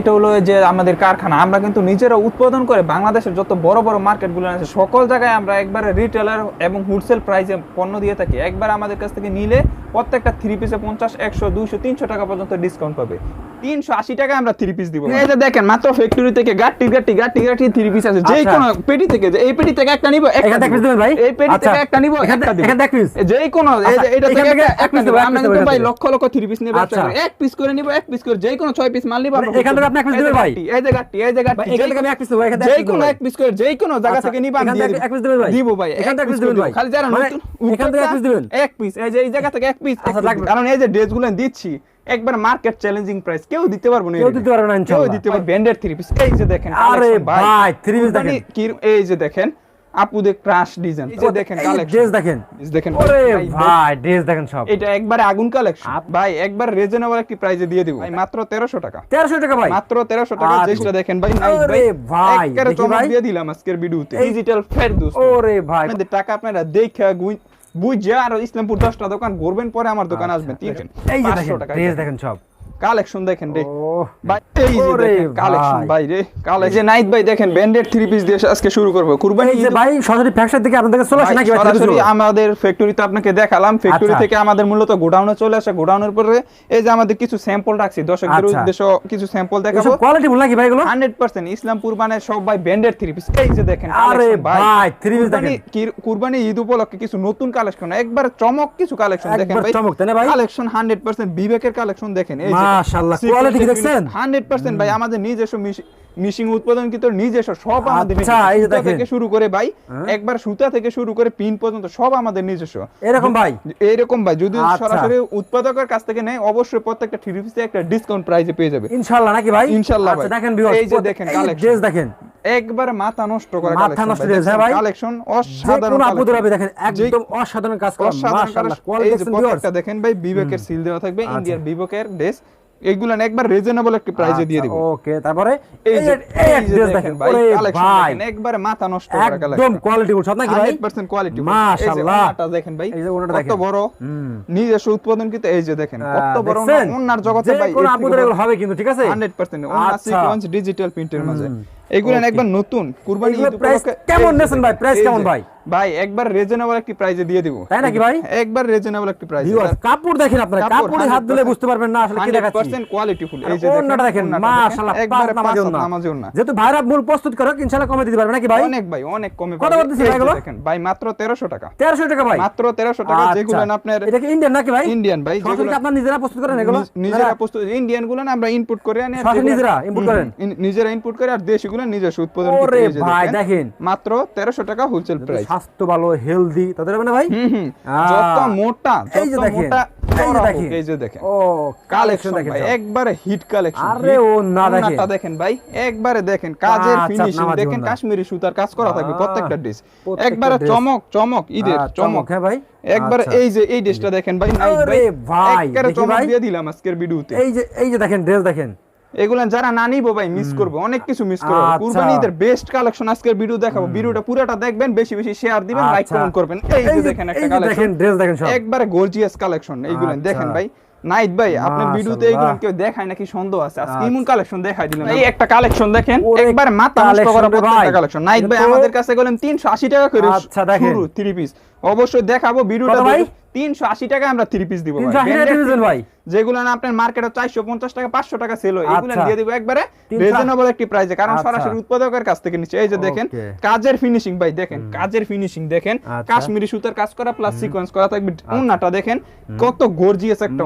এটা হলো যে আমাদের কারখানা। আমরা কিন্তু নিজেরা উৎপাদন করে বাংলাদেশের যত বড় বড় মার্কেটগুলো আছে সকল জায়গায় আমরা একবারে রিটেলার এবং হোলসেল প্রাইসে পণ্য দিয়ে থাকি। একবার আমাদের কাছ থেকে নিলে প্রত্যেকটা থ্রি পিসে পঞ্চাশ একশো দুইশো তিনশো টাকা পর্যন্ত ডিসকাউন্ট পাবে। তিনশো আশি টাকায় আমরা থ্রি পিস দিব। এই যে দেখেন মাত্র ফ্যাক্টরি থেকে গাটি গাটি গাটি গাটি থ্রি পিস আছে। যে আচ্ছা। কোনো পেটি থেকে এই পেটি থেকে একটা নিব একটা দিবেন ভাই? এই পেটি আচ্ছা। থেকে একটা নিব একটা থেকে যে কোনো আচ্ছা, এটা থেকে একটা- আমরা কিন্তু ভাই লক্ষ লক্ষ থ্রি পিস নেবে। এক পিস করে নিব এক পিস করে যে কোনো ছয় পিস মাল নিব এখান থেকে আপনি এক এই দিবেন ভাই? এই যে এই যে গাঁটটি, এখান থেকে আমি এক piece দেবো, এখান থেকে যে এক কোনো এক পিস করে যে কোনো জায়গা থেকে নিবা আমি দিয়ে এক piece দেবেন ভাই? দিব ভাই এখান এক থেকে এক piece piece ভাই? খালি মানে এখান থেকে এক piece দিবেন? এক পিস এই যে এই জায়গা থেকে এক পিস আচ্ছা, লাগবে। কারণ এই যে ড্রেসগুলো দিচ্ছি একবার মার্কেট চ্যালেঞ্জিং প্রাইস কেউ দিতে পারব না কেউ দিতে পারবে না কেউ দিতে পারবে ব্র্যান্ডেড থ্রি পিস এই যে দেখেন আরে ভাই, piece কুরবানি দেখেন। এই যে দেখেন আপুদের ক্রাশ ডিজাইন এই যে দেখেন কালেকশন ড্রেস দেখেন। দেখেন ওরে ভাই, ভাই ড্রেস দেখেন সব। এটা একবারে আগুন কালেকশন ভাই একবার রিজনেবল একটি প্রাইজে দিয়ে দিব। ভাই মাত্র 1300 টাকা। তেরোশো টাকা ভাই। মাত্র 1300 টাকা দেখেন ভাই নাইস আরে ভাই, একবারে চমক দিয়ে দিলাম আজকের ভিডিওতে। ডিজিটাল ফেরদৌস ওরে ভাই। আপনাদের টাকা আপনারা দেখে বুঝে আর ইসলামপুর 10টা দোকান ঘুরবেন পরে আমার দোকান আসবেন। ঠিক আছে? আচ্ছা, দেখেন 500 টাকা ড্রেস দেখেন সব। কালেকশন দেখেন রে। ভাই এই যে দেখেন কালেকশন ভাই। রে কালেকশন যে নাইট ভাই দেখেন ব্র্যান্ডেড থ্রি পিস দিয়ে আজকে শুরু করব। কুরবানি এই যে ঈদ- ভাই সরাসরি ফ্যাক্টরি থেকে আপনাদের চলে আসে নাকি সরাসরি? আমাদের ফ্যাক্টরিতে আপনাকে দেখালাম। ফ্যাক্টরি আচ্ছা। থেকে আমাদের মূলত গোডাউনে চলে আসে। গোডাউনের পরে এই যে আমাদের কিছু স্যাম্পল রাখছি। দর্শকদের আচ্ছা। উদ্দেশ্য কিছু স্যাম্পল দেখাবো। কোয়ালিটি নাকি ভাই এগুলো? হান্ড্রেড পার্সেন্ট ইসলামপুর মানে সব ভাই ব্র্যান্ডেড থ্রি পিস এই যে দেখেন আরে ভাই, কুরবানি- দেখেন। কুরবানি ঈদ উপলক্ষে কিছু নতুন কালেকশন একবার চমক কিছু কালেকশন দেখেন একবার ভাই। চমক, তাই না ভাই? কালেকশন হান্ড্রেড পার্সেন্ট বিবেকের কালেকশন দেখেন। এই যে মাশাআল্লাহ, কোয়ালিটি কি দেখছেন? হান্ড্রেড পার্সেন্ট ভাই আমাদের নিজস্ব মিশিং উৎপাদন কিন্তু নিজস্ব সব আমাদের আচ্ছা, সুতা দেখেন। থেকে শুরু করে ভাই হ্যাঁ। একবার সুতা থেকে শুরু করে পিন পর্যন্ত সব আমাদের নিজস্ব এরকম ভাই এরকম ভাই যদি আচ্ছা। সরাসরি উৎপাদকের কাছ থেকে নেয় অবশ্যই প্রত্যেকটা থ্রি পিসে একটা ডিসকাউন্ট প্রাইসে পেয়ে যাবে ইনশাআল্লাহ নাকি ভাই ইনশাআল্লাহ আচ্ছা ভাই। দেখেন ভিউয়ার্স এই যে দেখেন কালেকশন দেখেন একবার মাথা নষ্ট করা মাথা নষ্ট হ্যাঁ ভাই? কালেকশন অসাধারণ দেখেন একদম অসাধারণ কাজ করা মাশাআল্লাহ কোয়ালিটি দেখেন ভাই বিবেকের সিল দেওয়া থাকবে আচ্ছা। ইন্ডিয়ার বিবেকের ড্রেস এইগুলো একবার রিজনেবল একটি দিয়ে দিব। ওকে তারপরে এই যে এই ড্রেস দেখেন দেখেন ভাই কালেকশন দেখেন একবারে মাথা নষ্ট করা একদম কোয়ালিটি ফুল সব নাকি ভাই? 100% কোয়ালিটি মাশাআল্লাহ। দেখেন ভাই এই যে ওনাটা কত বড়। নিজস্ব উৎপাদন কিন্তু এই যে দেখেন কত বড়? ওনার জগতে ভাই কোনো আপুদের হবে কিন্তু ঠিক আছে? 100% ওনার আচ্ছা। সিকোয়েন্স ডিজিটাল প্রিন্টের মাঝে। এগুলো. একবার নতুন কুরবানি কেমন নেছেন ভাই? প্রাইস কেমন ভাই? ভাই একবার রিজনেবল একটি প্রাইজে দিয়ে দিব। তাই নাকি ভাই? একবার রিজনেবল একটি প্রাইজে ভিউয়ার্স কাপড় দেখেন আপনারা কাপড়ে হাত দিলে বুঝতে পারবেন না আসলে কি দেখাচ্ছি। 100% কোয়ালিটি ফুল এই যে ওন্নাটা দেখেন মাশাআল্লাহ একবারে পাঁচ নামাজে ওন্না নামাজে ওন্না যেহেতু ভাইরা মূল প্রস্তুত করে ইনশাআল্লাহ কমে দিতে পারবে নাকি ভাই? অনেক ভাই অনেক কমে কত। বলতেছে ভাই এগুলো? দেখেন ভাই মাত্র 1300 টাকা। 1300 টাকা ভাই? মাত্র 1300 টাকা আচ্ছা। যেগুলো না আপনার এটা কি ইন্ডিয়ান নাকি ভাই? ইন্ডিয়ান ভাই যেগুলো আপনারা নিজেরা প্রস্তুত করেন এগুলো? নিজেরা প্রস্তুত ইন্ডিয়ানগুলো না আমরা ইনপুট করে আনি আর নিজেরা হুম, করেন? নিজেরা ইনপুট করে আর দেশিগুলো নিজস্ব উৎপাদন করে ভাই, দেখেন। মাত্র 1300 টাকা হোলসেল প্রাইস স্বাস্থ্য ভালো হেলদি তাদের হবে না ভাই? যত মোটা এই যে দেখেন এই যে দেখেন। এই যে দেখেন। ও কালেকশন দেখেন একবারে হিট কালেকশন আরে ও না দেখেন। দেখেন ভাই একবারে দেখেন কাজের আচ্ছা, ফিনিশিং দেখেন কাশ্মীরি সুতার কাজ করা থাকবে প্রত্যেকটা ড্রেস একবারে চমক চমক ঈদের চমক। হ্যাঁ ভাই। একবারে আচ্ছা। এই যে এই ড্রেসটা দেখেন ভাই ভাই। ভাই, একবারে চমক দিয়ে দিলাম আজকের ভিডিওতে এই যে এই যে দেখেন ড্রেস দেখেন। এগুলা যারা না নিবো ভাই মিস করব অনেক কিছু মিস করব। আচ্ছা। কুরবানি ঈদের বেস্ট কালেকশন আজকের ভিডিও দেখাবো। ভিডিওটা পুরোটা দেখবেন বেশি বেশি শেয়ার দিবেন লাইক আচ্ছা। কমেন্ট করবেন। এই যে দেখেন একটা কালেকশন দেখেন ড্রেস দেখেন সব। একবারে গর্জিয়াস কালেকশন এইগুলো আচ্ছা। দেখেন ভাই। নাইট ভাই আপনি ভিডিওতে। এইগুলো কেউ দেখায় নাকি সন্দেহ আছে? আজকে। ইমন কালেকশন দেখাই দিলাম এই একটা কালেকশন দেখেন। একবার মাথা নষ্ট করা প্রত্যেকটা কালেকশন নাইট ভাই আমাদের কাছে গেলেন 380 টাকা করে আচ্ছা, দেখেন। শুরু থ্রি পিস অবশ্যই দেখাবো ভিডিওটা ভাই? 380 টাকা আমরা থ্রি পিস দিব ভাই। 380 টাকা দিবেন ভাই? যেগুলো না আপনার মার্কেটে 450 টাকা 500 টাকা সেল হয়। এগুলো আচ্ছা। দিয়ে দিব একবারে রিজনেবল একটি প্রাইসে কারণ আচ্ছা। সরাসরি উৎপাদকের কাছ থেকে নিচ্ছে। এই যে দেখেন কাজের ফিনিশিং ভাই দেখেন কাজের ফিনিশিং দেখেন আচ্ছা। কাশ্মীরি সুতার কাজ করা প্লাস সিকোয়েন্স করা থাকবে। ওন্নাটা দেখেন কত গর্জিয়াস একটা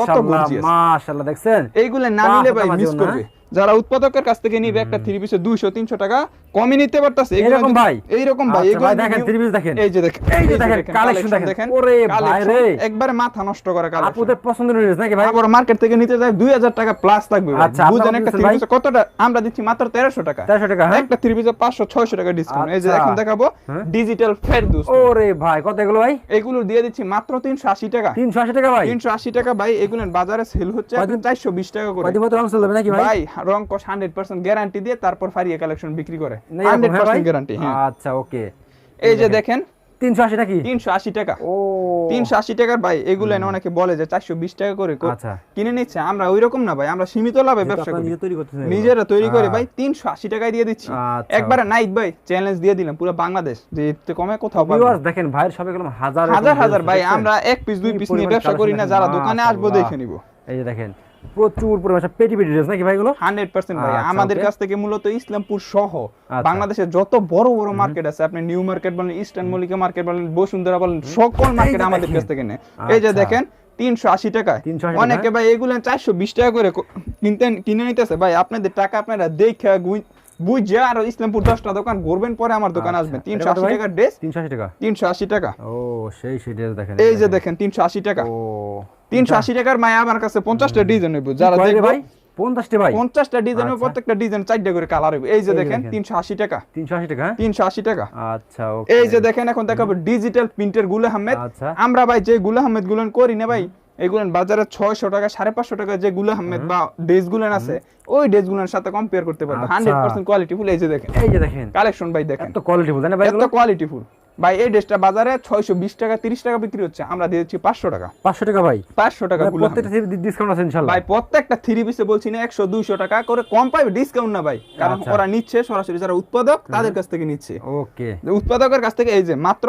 কত গর্জিয়াস মাশাআল্লাহ দেখছেন? এইগুলো না নিলে ভাই মিস করবে। যারা উৎপাদকের কাছ থেকে নিবে একটা থ্রি পিসে 200 300 টাকা কমে নিতে পারতাছে এরকম ভাই? এইরকম ভাই আচ্ছা, এগুলো দেখেন, piece দেখেন। এই যে দেখেন এই যে দেখেন, collection দেখেন। ওরে ভাই রে। একবারে মাথা নষ্ট করা কালেকশন পছন্দের নাকি ভাই? আবার মার্কেট থেকে নিতে যায় 2000 টাকা প্লাস আচ্ছা, বুঝেন একটা? পিসে কতটা? আমরা দিচ্ছি মাত্র 1300 টাকা। 1300 টাকা হ্যাঁ? একটা পিসে 500 600 টাকা ডিসকাউন্ট এই যে আচ্ছা। এখন দেখাবো হ্যাঁ? ডিজিটাল ফেরদৌস ওরে ভাই কত এগুলো ভাই? এগুলো দিয়ে দিচ্ছি মাত্র 380 টাকা। 380 টাকা ভাই? 380 টাকা ভাই এগুলো বাজারে সেল হচ্ছে কয়দিন- 420 টাকা করে। রং চলবে নাকি ভাই? ভাই রং কস 100% গ্যারান্টি দিয়ে তারপর ফারিয়া কালেকশন বিক্রি করে। হ্যাঁ ভাই? 100% গ্যারান্টি হ্যাঁ। আচ্ছা ওকে। এই যে দেখেন। টাকা ও। টাকার ভাই এগুলো এনে অনেকে বলে যে টাকা করে আচ্ছা। কিনে নিচ্ছে আমরা ওই রকম না ভাই আমরা সীমিত লাভে ব্যবসা করি। নিজেরা তৈরি করে ভাই তিনশো আশি টাকায় দিয়ে দিচ্ছি। আচ্ছা। একবারে নাইট ভাই চ্যালেঞ্জ দিয়ে দিলাম পুরো বাংলাদেশ যে কমে কোথাও। দেখেন ভাইয়ের সব এগুলো হাজার হাজার হাজার ভাই আমরা এক পিস দুই পিস নিয়ে ব্যবসা করি না যারা দোকানে আসব। দেখে নিবো। এই যে দেখেন প্রচুর পরিমাণ পেটি পেটি ড্রেস নাকি ভাই এগুলো? হান্ড্রেড পার্সেন্ট ভাই। আচ্ছা, আমাদের কাছ থেকে মূলত ইসলামপুর সহ আচ্ছা। বাংলাদেশের যত বড় বড় মার্কেট আছে আপনি নিউ মার্কেট বলেন ইস্টার্ন মল্লিকা মার্কেট বলেন বসুন্ধরা বলেন সকল মার্কেট আমাদের কাছ থেকে নেয়। এই যে আচ্ছা। দেখেন তিনশো আশি টাকায়। 380 টাকা? অনেকে ভাই এগুলো চারশো বিশ টাকা করে কিনতে কিনে নিতেছে। ভাই আপনাদের টাকা আপনারা দেখে বুঝে আর ইসলামপুর দশটা দোকান ঘুরবেন পরে আমার দোকান। আসবেন তিনশো আশি? টাকার ড্রেস তিনশো আশি টাকা। তিনশো আশি টাকা। ও সেই সেই ড্রেস দেখেন। এই যে দেখেন তিনশো আশি টাকা। ও। তিনশো আশি টাকার মায় আমার কাছে পঞ্চাশটা ডিজাইন হইব যারা রে ভাই? পঞ্চাশটি ভাই? পঞ্চাশটা ডিজাইন আচ্ছা। প্রত্যেকটা ডিজাইন চারটা করে কালার এই যে দেখেন। তিনশো আশি টাকা। তিনশো আশি টাকা হ্যাঁ? তিনশো আশি টাকা। আচ্ছা ওকে। এই যে দেখেন এখন দেখাবো ডিজিটাল প্রিন্টেরগুলো আহমেদ। আচ্ছা। আমরা ভাই যে গুলো আহমেদগুলো করি না ভাই এগুলো বাজারে ছয়শো টাকা সাড়ে পাঁচশো টাকা যে গুলো আহমেদ বা ড্রেসগুলো আছে ওই ড্রেসগুলোর সাথে কম্পেয়ার করতে পারব। হান্ড্রেড পার্সেন্ট কোয়ালিটি ফুল এই যে দেখেন। এই যে দেখেন। কালেকশন ভাই দেখেন। এত কোয়ালিটি ভাই এত কোয়ালিটি ফুল ভাই এই ড্রেসটা বাজারে ছয়শো বিশ টাকা তিরিশ টাকা বিক্রি হচ্ছে। আমরা দিয়ে দিচ্ছি পাঁচশো টাকা। পাঁচশো টাকা ভাই। পাঁচশো টাকা মানে প্রত্যেকটা ডিসকাউন্ট আছে ইনশাল্লাহ ভাই প্রত্যেকটা থ্রি পিসে বলছি না একশো দুইশো টাকা করে কম পাবে ডিসকাউন্ট না ভাই। কারণ আচ্ছা। ওরা নিচ্ছে সরাসরি যারা উৎপাদক তাদের কাছ থেকে নিচ্ছে। ওকে। উৎপাদকের কাছ থেকে এই যে মাত্র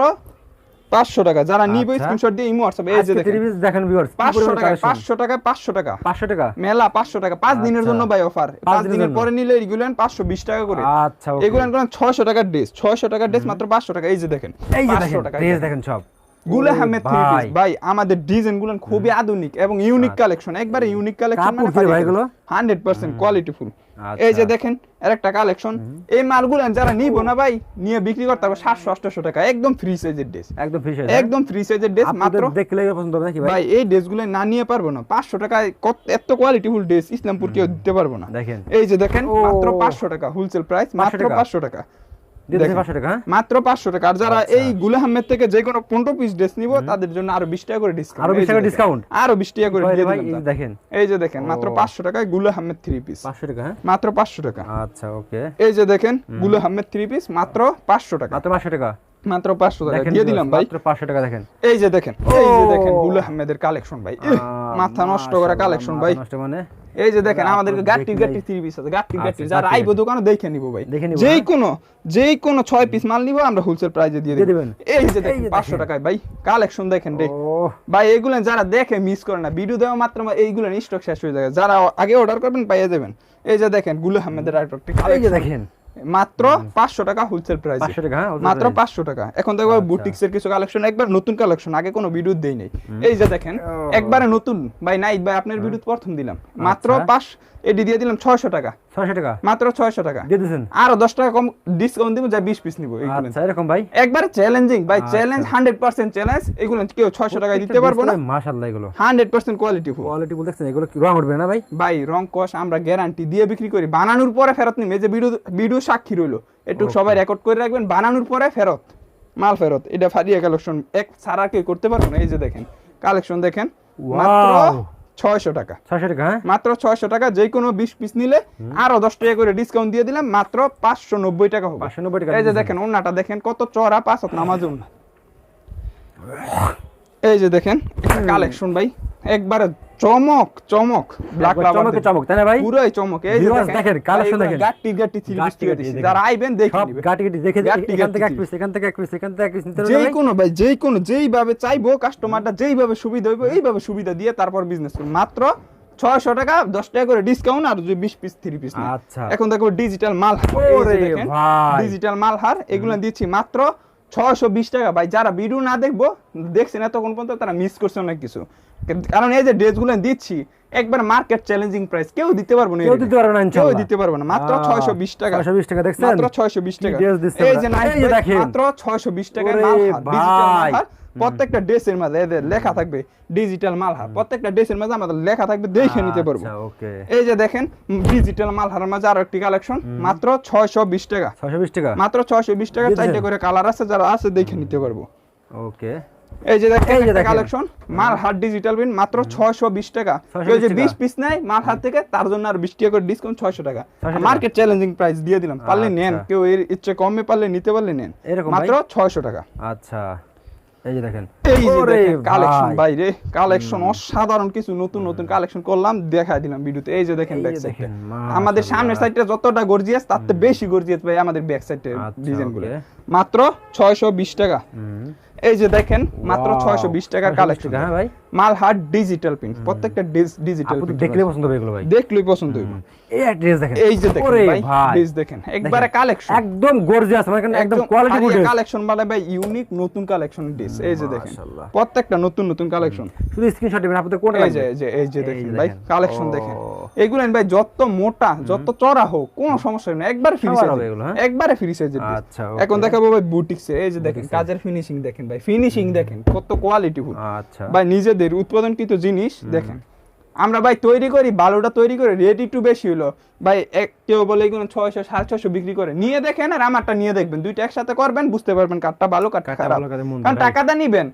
পাঁচশো টাকা। যারা নিবে আচ্ছা। স্ক্রিনশট দিয়ে ইমো হোয়াটসঅ্যাপ এই যে দেখেন। দেখেন ভিউয়ার্স পাঁচশো টাকা পাঁচশো টাকা পাঁচশো টাকা। পাঁচশো টাকা? মেলা পাঁচশো টাকা। পাঁচ দিনের আচ্ছা। জন্য ভাই অফার পাঁচ পাঁচ দিনের দিনের পরে নিলে এগুলো পাঁচশো বিশ টাকা করে। আচ্ছা okay। এগুলো ছয়শো টাকার ড্রেস ছয়শো টাকার ড্রেস মাত্র পাঁচশো টাকা। এই যে দেখেন এই যে দেখেন টাকা ড্রেস দেখেন সব। গুলা আহমেদ থ্রি ভাই। ভাই আমাদের ডিজাইনগুলো খুবই আধুনিক এবং ইউনিক কালেকশন একবারে ইউনিক কালেকশন কাপড় কি ভাই আচ্ছা। এই যে দেখেন আরেকটা কালেকশন এই মালগুলো যারা নিব না ভাই নিয়ে বিক্রি করতে পারবে সাতশো আটশো টাকা। একদম ফ্রি সাইজের ড্রেস একদম ফ্রি সাইজ একদম ফ্রি সাইজের ড্রেস মাত্র দেখলে পছন্দ হবে নাকি ভাই? এই ড্রেসগুলো না নিয়ে পারব না। পাঁচশো টাকায় কত এত কোয়ালিটিফুল ড্রেস ইসলামপুর কেউ দিতে পারব না। দেখেন। এই যে দেখেন মাত্র পাঁচশো টাকা হোলসেল প্রাইস মাত্র? পাঁচশো টাকা। হ্যাঁ? মাত্র পাঁচশো টাকা। আর যারা আচ্ছা। এই গুলা আহমেদ থেকে যে কোনো পনেরো পিস ড্রেস নিব তাদের জন্য আরও বিশ টাকা করে ডিসকাউন্ট আরও 20 টাকা discount? আরও বিশ টাকা করে। দেখেন। এই যে দেখেন মাত্র পাঁচশো টাকায়গুলা আহমেদ থ্রি পিস পাঁচশো টাকা হ্যাঁ? মাত্র পাঁচশো টাকা। আচ্ছা ওকে এই যে দেখেনগুলা আহমেদ থ্রি পিস মাত্র পাঁচশো টাকা। মাত্র পাঁচশো টাকা। মাত্র পাঁচশো টাকা। দিয়ে দিলাম ভাই। পাঁচশো টাকা দেখেন। এই যে দেখেন এই যে দেখেনগুলা আহমেদের কালেকশন ভাই। মাথা নষ্ট করা কালেকশন ভাই। নষ্ট মানে? এই যে দেখেন আমাদের গাটি গাটি থ্রি পিস আছে গাটি গাটি গাট্টি। যারা আইবো দোকানে দেখে নিব ভাই? যে? কোনো কোনো ছয় পিস মাল নিব আমরা হোলসেল প্রাইসে দিয়ে দিয়ে দেব। এই যে দেখেন যে পাঁচশো। টাকায় ভাই কালেকশন দেখেন রে। ভাই এগুলো যারা দেখে মিস করে না ভিডিও দেওয়া মাত্র এইগুলো স্টক শেষ হয়ে যাবে। যারা আগে অর্ডার করবেন পাইয়ে যাবেন। এই যে দেখেনগুলো আহমেদের আরেকটি এই যে দেখেন। মাত্র 500 টাকা হোলসেল প্রাইস মাত্র 500 টাকা। এখন দেখো বুটিক্স এর কিছু কালেকশন একবার নতুন কালেকশন আগে কোনো ভিডিও দেই নাই। এই যে দেখেন একবারে নতুন। ভাই নাই ভাই আপনার ভিডিও প্রথম দিলাম। মাত্র পাঁচ এটি দিয়ে দিলাম ছয়শো টাকা। ছয়শো টাকা? মাত্র ছয়শো টাকা। দিয়ে দিয়েছেন? আরও দশ টাকা কম ডিসকাউন্ট দিব যা বিশ পিস নিব আচ্ছা, নিবো এরকম ভাই? একবার চ্যালেঞ্জিং ভাই চ্যালেঞ্জ হান্ড্রেড পার্সেন্ট চ্যালেঞ্জ এগুলো কেউ ছয়শো টাকায় দিতে পারব না। মাশাআল্লাহ এগুলো। Hundred percent quality full quality full দেখছেন এগুলো রং উঠবে না ভাই? ভাই রং কস আমরা গ্যারান্টি দিয়ে বিক্রি করি বানানোর পরে ফেরত নিমে। যে ভিডিও ভিডিও সাক্ষী রইল একটু সবাই রেকর্ড করে রাখবেন বানানোর পরে ফেরত মাল ফেরত। এটা ফাড়িয়া কালেকশন এক সারাকে করতে পারব না এই যে দেখেন কালেকশন দেখেন। মাত্র ছয়শো টাকা। ছয়শো টাকা হ্যাঁ? মাত্র ছয়শো টাকা যে কোনো বিশ পিস নিলে আরও দশ টাকা করে ডিসকাউন্ট দিয়ে দিলাম মাত্র পাঁচশো নব্বই টাকা হবে। 590 টাকা এই যে দেখেন ওনাটা দেখেন কত চড়া পাঁচ নামাজ। এই যে দেখেন কালেকশন ভাই একবারে চমক চমক। ব্ল্যাক চমকে চমক তাই না ভাই? পুরাই চমক। এই দেখেন, দেখেন। গাট্টি গাট্টি থ্রি পিস। দেখেন। যারা আইবেন দেখে নিবে গাটি গাটি দেখে গাটি এখান থেকে এক পিস এখান থেকে এক পিস এখান থেকে এক পিস নিতে যে হবে কোনো ভাই যে কোনো যেইভাবে চাইব কাস্টমারটা যেইভাবে সুবিধা হইব এইভাবে সুবিধা দিয়ে তারপর বিজনেস করুন। মাত্র ছয়শো টাকা দশ টাকা করে ডিসকাউন্ট আর বিশ পিস থ্রি পিস আচ্ছা। এখন দেখো ডিজিটাল মাল ওরে ভাই। ডিজিটাল মালহার এগুলো দিচ্ছি মাত্র ছয়শো বিশ টাকা। ভাই যারা ভিডিও না দেখব দেখছেন এতক্ষণ পর্যন্ত তারা মিস করছে অনেক কিছু। কারণ এই যে ড্রেসগুলো দিচ্ছি একবার মার্কেট চ্যালেঞ্জিং প্রাইস কেউ দিতে পারব না কেউ দিতে পারবে না কেউ দিতে পারবে না মাত্র আহ, ছয়শো বিশ টাকা। 620 টাকা দেখছেন? মাত্র ছয়শো বিশ কি টাকা। dress দিচ্ছে এই যে নাইস এই যে দেখেন। মাত্র ছয়শো বিশ টাকায় ওরে মালহার ডিজিটাল ভাই। মালহার প্রত্যেকটা ড্রেসের মাঝে এদের লেখা থাকবে ডিজিটাল মাল মালহার প্রত্যেকটা ড্রেসের মাঝে আমাদের লেখা থাকবে দেখে নিতে পারব। আচ্ছা ওকে। এই যে দেখেন ডিজিটাল মালহারের মাঝে আরও একটি কালেকশন মাত্র ছয়শো বিশ টাকা। ছয়শো বিশ টাকা? মাত্র ছয়শো বিশ টাকা দিয়ে চারটে করে কালার আছে যারা আছে দেখে নিতে পারব। ওকে। এই যে দেখেন একটা কালেকশন মাল হাট ডিজিটাল মাত্র 620 টাকা। কেউ যে 20 পিস মাল হাট থেকে তার জন্য আর 20 টাকা করে ডিসকাউন্ট 600 টাকা। মার্কেট চ্যালেঞ্জিং প্রাইস দিয়ে দিলাম। পারলে নেন আচ্ছা। কেউ এর ইচ্ছে কমে পারলে নিতে পারলে নেন। মাত্র 600 টাকা। আচ্ছা। এই যে দেখেন। এই যে দেখেন কালেকশন ভাই। বাইরে কালেকশন অসাধারণ কিছু নতুন নতুন কালেকশন করলাম দেখাই দিলাম ভিডিওতে। এই যে দেখেন ব্যাক সাইডটা আমাদের। সামনের সাইডটা যতটা গর্জিয়াস তার থেকে বেশি গর্জিয়াস ভাই আমাদের ব্যাক সাইডের আচ্ছা, মাত্র 620 টাকা। এই যে দেখেন মাত্র Wow, 620 টাকার কালেকশন হ্যাঁ ভাই। মালহাট ডিজিটাল প্রিন্ট প্রত্যেকটা ডিজিটাল দেখলে পছন্দ হবে এগুলো ভাই। দেখলেই পছন্দ হইব। এই ড্রেস দেখেন। এই যে দেখেন ভাই ড্রেস দেখেন। একবারে কালেকশন একদম গর্জিয়াস মানে একদম কোয়ালিটি ড্রেস কালেকশন মানে ভাই ইউনিক নতুন কালেকশন ড্রেস এই যে দেখেন প্রত্যেকটা নতুন নতুন কালেকশন শুধু স্ক্রিনশট দিবেন আপনাদের কোনটা লাগবে? এই যে এই যে দেখেন ভাই কালেকশন দেখেন। এগুলো ভাই যত মোটা যত চড়া হোক কোনো সমস্যা নেই। একবার ফ্রি সবার হবে এগুলো, হ্যাঁ? একবারে ফ্রি যাবে আচ্ছা, এখন. দেখাবো ভাই বুটিক্সে এই যে দেখেন কাজের ফিনিশিং দেখেন ভাই ফিনিশিং দেখেন কত কোয়ালিটি ফুল। আচ্ছা। ভাই নিজেদের উৎপাদনকৃত জিনিস দেখেন আমরা ভাই তৈরি করি বালুটা তৈরি করে রেডি টু বেশি হলো ভাই এক কেউ বলে এগুলো ছয়শো সাড়ে ছয়শো বিক্রি করে। নিয়ে দেখেন আর আমারটা নিয়ে দেখবেন। দুইটা একসাথে করবেন বুঝতে পারবেন কাঠটা ভালো কাঠটা খারাপ। ভালো, কারণ টাকাটা নিবেন।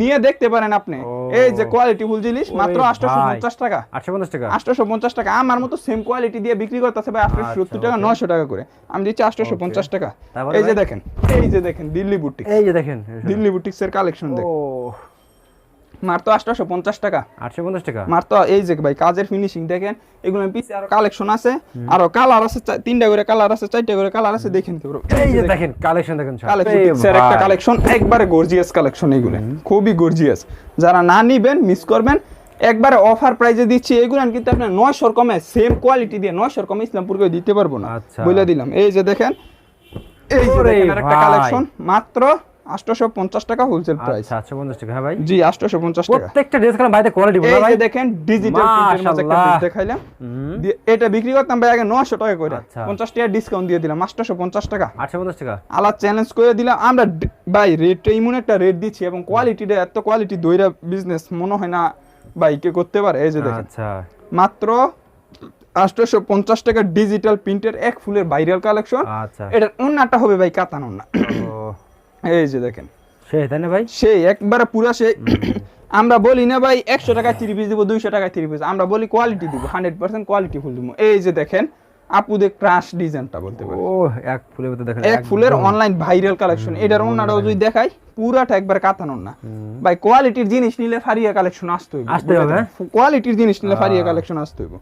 নিয়ে দেখতে পারেন আপনি। এই যে কোয়ালিটি ফুল জিনিস মাত্র আটশোশো ভাই। পঞ্চাশ টাকা। আটশো পঞ্চাশ টাকা? আটশোশো পঞ্চাশ টাকা। আমার মতো সেম কোয়ালিটি দিয়ে বিক্রি করতেছে ভাই আটশো আচ্ছা, সত্তর টাকা. নয়শো টাকা করে। আমি দিচ্ছি আটশোশো পঞ্চাশ টাকা। এই যে দেখেন এই যে দেখেন দিল্লি বুটিক। এই যে দেখেন। দিল্লি বুটিক্সের কালেকশন ও দেখ মাত্র আটশোশো পঞ্চাশ টাকা। আটশো পঞ্চাশ টাকা? এই যে ভাই কাজের ফিনিশিং দেখেন এগুলো পিছে আরও কালেকশন আছে আরও কালার আছে তিনটা করে কালার আছে চারটা করে কালার আছে দেখেন তো এই যে দেখেন। কালেকশন দেখেন। কালেকশন একটা কালেকশন একবারে গর্জিয়াস কালেকশন এগুলো। খুবই গর্জিয়াস যারা না নিবেন মিস করবেন একবারে অফার প্রাইজে দিচ্ছি এগুলো কিন্তু আপনার নয়শোর কমে সেম কোয়ালিটি দিয়ে নয়শোর কমে ইসলামপুরকে দিতে পারব না। আচ্ছা। বলে দিলাম। এই যে দেখেন এই যে দেখেন আরেকটা কালেকশন মাত্র আটশোশো পঞ্চাশ টাকা হোলসেল প্রাইস আচ্ছা আটশো পঞ্চাশ টাকা হ্যাঁ ভাই? জি আটশোশো পঞ্চাশ টাকা। প্রত্যেকটা ড্রেস ভাইতে কোয়ালিটি বলা ভাই। দেখেন ডিজিটাল প্রিন্টের মধ্যে একটা মাশাআল্লাহ। দেখাইলাম। এটা বিক্রি করতাম ভাই আগে নশো টাকা করে। আচ্ছা। পঞ্চাশ টাকা ডিসকাউন্ট দিয়ে দিলাম আটশোশো পঞ্চাশ টাকা। আটশো পঞ্চাশ টাকা? আলাদা চ্যালেঞ্জ করে দিলাম। আমরা ভাই রেটটা এমন একটা রেট দিচ্ছি এবং কোয়ালিটিটা এত কোয়ালিটি দইরা বিজনেস মনে হয় না ভাই কে করতে পারে। এই যে দেখেন। আচ্ছা। মাত্র আটশোশো পঞ্চাশ টাকা ডিজিটাল প্রিন্টের এক ফুলের ভাইরাল কালেকশন আচ্ছা। এটার অন্যটা হবে ভাই কাতান অন্য এই যে দেখেন। সেই তাই না ভাই? সেই একবারে পুরা সেই আমরা বলি না ভাই একশো টাকায় থ্রি পিস দিব দুইশো টাকায় থ্রি পিস। আমরা বলি কোয়ালিটি দিব হান্ড্রেড পার্সেন্ট কোয়ালিটি ফুল দিব। এই যে দেখেন আপুদের ক্রাশ ডিজাইনটা বলতে পারি ও এক ফুলের ভিতরে দেখেন এক ফুলের অনলাইন ভাইরাল কালেকশন এটার অন্যটাও যদি দেখাই পুরাটা একবার কাতানোর না। ভাই কোয়ালিটির জিনিস নিলে ফারিয়া কালেকশন আসতে হইব। আসতে হবে, হ্যাঁ? কোয়ালিটির জিনিস নিলে ফারিয়া কালেকশন আসতে হইব।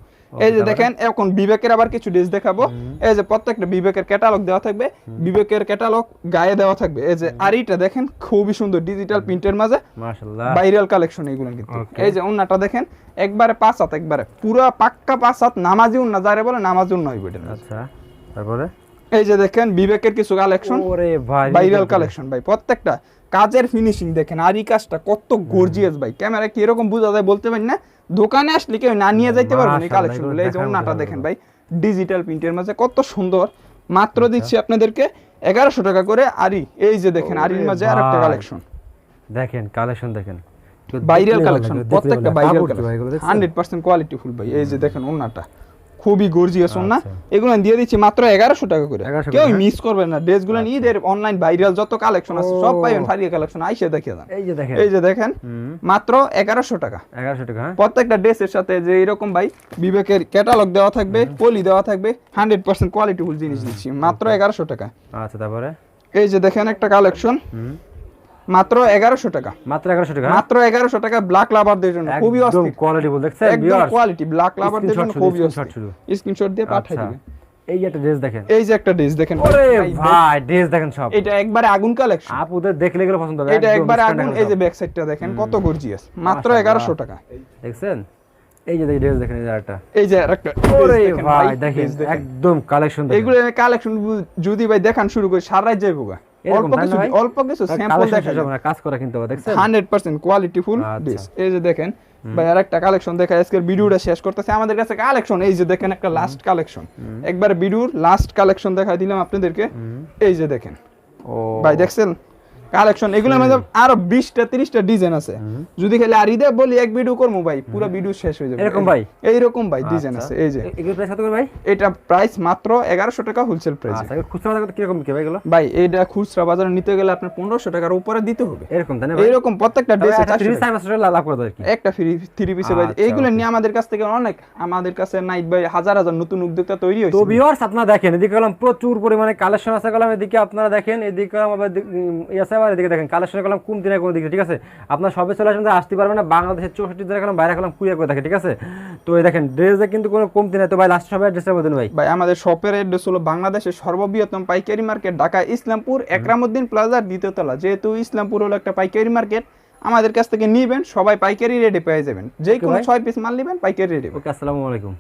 এই যে দেখেন এখন বিবেকের আবার কিছু ড্রেস দেখাবো। এই যে প্রত্যেকটা বিবেকের ক্যাটালগ দেওয়া থাকবে। বিবেকের ক্যাটালগ গায়ে দেওয়া থাকবে। এই যে আর এইটা দেখেন খুবই সুন্দর ডিজিটাল প্রিন্টের মাঝে। মাশাআল্লাহ। ভাইরাল কালেকশন এগুলো কিন্তু। এই যে ওন্নাটা দেখেন একবারে পাঁচ হাত একবারে। পুরো পাক্কা পাঁচ হাত নামাজি উন্না যারে বলে নামাজি উন্না হইবে আচ্ছা তারপরে? এই যে দেখেন বিবেকের কিছু কালেকশন ওরে ভাই ভাইরাল কালেকশন ভাই। প্রত্যেকটা কাজের ফিনিশিং দেখেন আর এই কাজটা কত গর্জিয়াস ভাই। ক্যামেরা কি এরকম বোঝা যায় বলতে পারি না? দোকানে আসলে কেউ না নিয়ে যাইতে পারবে না মাশাআল্লাহ, কালেকশনগুলো। এই যে ওনাটা দেখেন ভাই ডিজিটাল প্রিন্টের মাঝে কত সুন্দর। মাত্র আচ্ছা। দিচ্ছি আপনাদেরকে এগারোশো টাকা করে আরি। এই যে দেখেন আরির মাঝে আর একটা কালেকশন দেখেন কালেকশন দেখেন। ভাইরাল কালেকশন প্রত্যেকটা viral collection hundred percent quality full ভাই। এই যে দেখেন ওনাটা। খুবই গর্জিয়াস ওনা আচ্ছা। এগুলো দিয়ে দিচ্ছি মাত্র এগারোশো টাকা করে। কেউ হ্যাঁ? মিস করবেন না। ড্রেস ড্রেসগুলো ঈদের অনলাইন ভাইরাল যত কালেকশন আছে সব। পাইবেন ফারিয়া কালেকশন আইসে দেখে যান। এই যে দেখেন। এই যে দেখেন মাত্র এগারোশো টাকা। এগারোশো টাকা হ্যাঁ? প্রত্যেকটা ড্রেসের সাথে যে এরকম ভাই বিবেকের ক্যাটালগ দেওয়া থাকবে পলি দেওয়া থাকবে হান্ড্রেড পার্সেন্ট কোয়ালিটি ফুল জিনিস দিচ্ছি মাত্র এগারোশো টাকা। আচ্ছা তারপরে? এই যে দেখেন একটা কালেকশন মাত্র এগারোশো টাকা। মাত্র এগারোশো টাকা মাত্র এগারোশো টাকা ব্ল্যাক লাভারদের জন্য খুবই অস্থির। কোয়ালিটি বল দেখছেন একদম কোয়ালিটি ব্ল্যাক লাভারদের জন্য খুবই অস্থির। স্ক্রিনশট দিয়ে পাঠিয়ে আচ্ছা দিবে এই যে একটা ড্রেস দেখেন। এই যে একটা ড্রেস দেখেন। ওরে ভাই, ড্রেস দেখেন সব। এটা একবারে আগুন কালেকশন আপুদের দেখলে গেলে পছন্দ হবে এটা একবারে আগুন। এই যে ব্যাক সাইডটা দেখেন কত গর্জিয়াস মাত্র মাশাআল্লাহ। এগারোশো টাকা। দেখছেন? এই যে ড্রেস দেখেন এই যে আরেকটা। এই যে ওরে ভাই দেখেন একদম কালেকশন এইগুলো কালেকশন যদি ভাই দেখান শুরু করে সারা যাইবো গা। অল্প কিছু অল্প কিছু স্যাম্পল দেখা শেষ না, কাজ করা কিন্তু দেখছেন? হান্ড্রেড পার্সেন্ট কোয়ালিটি ফুল আচ্ছা। এই যে দেখেন ভাই আরেকটা কালেকশন দেখা আজকের ভিডিওটা শেষ করতেছে। আমাদের কাছে কালেকশন এই যে দেখেন একটা লাস্ট কালেকশন একবার ভিডিওর লাস্ট কালেকশন দেখাই দিলাম আপনাদেরকে। এই যে দেখেন। ভাই দেখছেন? কালেকশন এগুলোর মধ্যে আরও বিশটা তিরিশটা ডিজাইন আছে। যদি খালি আর ঈদে বলি এক ভিডিও করব ভাই পুরো ভিডিও শেষ হয়ে যাবে। এরকম ভাই? এইরকম ভাই ডিজাইন আচ্ছা। আছে এই যে। এগুলো প্রাইস কত ভাই? এটা প্রাইস মাত্র এগারোশো টাকা হোলসেল প্রাইস আচ্ছা খুচরা বাজার কীরকম কি ভাই এগুলো? ভাই এইটা খুচরা বাজারে নিতে গেলে আপনার পনেরোশো টাকার উপরে দিতে হবে। এরকম তাই না ভাই? এইরকম প্রত্যেকটা ড্রেসে থ্রি সাইজ আসলে লাভ করে কি। একটা ফ্রি থ্রি পিসে ভাই আচ্ছা, এইগুলো নিয়ে আমাদের কাছ থেকে অনেক আমাদের কাছে নাইট ভাই হাজার হাজার নতুন উদ্যোক্তা তৈরি তো হয়েছে ভিউয়ার্স আপনারা দেখেন এদিকে কলম প্রচুর পরিমাণে কালেকশন আছে কলম এদিকে আপনারা দেখেন এদিকে উম, ইয়ে আছে আবার এদিকে দেখেন কালেকশন কলম কোন দিনে কোন দিকে ঠিক আছে? আপনার সবে চলে আসবেন আসতে পারবেন না। বাংলাদেশের চৌষট্টি জেলা কলম বাইরে কলম কুড়িয়া করে দেখে ঠিক আছে? তো এই দেখেন ড্রেসে কিন্তু কোনো কমতি নাই তো ভাই লাস্ট সবাই ড্রেসের মধ্যে ভাই। ভাই আমাদের শপের অ্যাড্রেস হলো বাংলাদেশের সর্ববৃহত্তম পাইকারি মার্কেট ঢাকা ইসলামপুর একরামউদ্দিন প্লাজার দ্বিতীয় তলা। যেহেতু ইসলামপুর হলো একটা পাইকারি মার্কেট আমাদের কাছ থেকে নিবেন সবাই পাইকারি রেডি পেয়ে যাবেন। যে কোনো ছয় পিস মাল নিবেন পাইকারি রেডি ওকে আসসালামু আলাইকুম।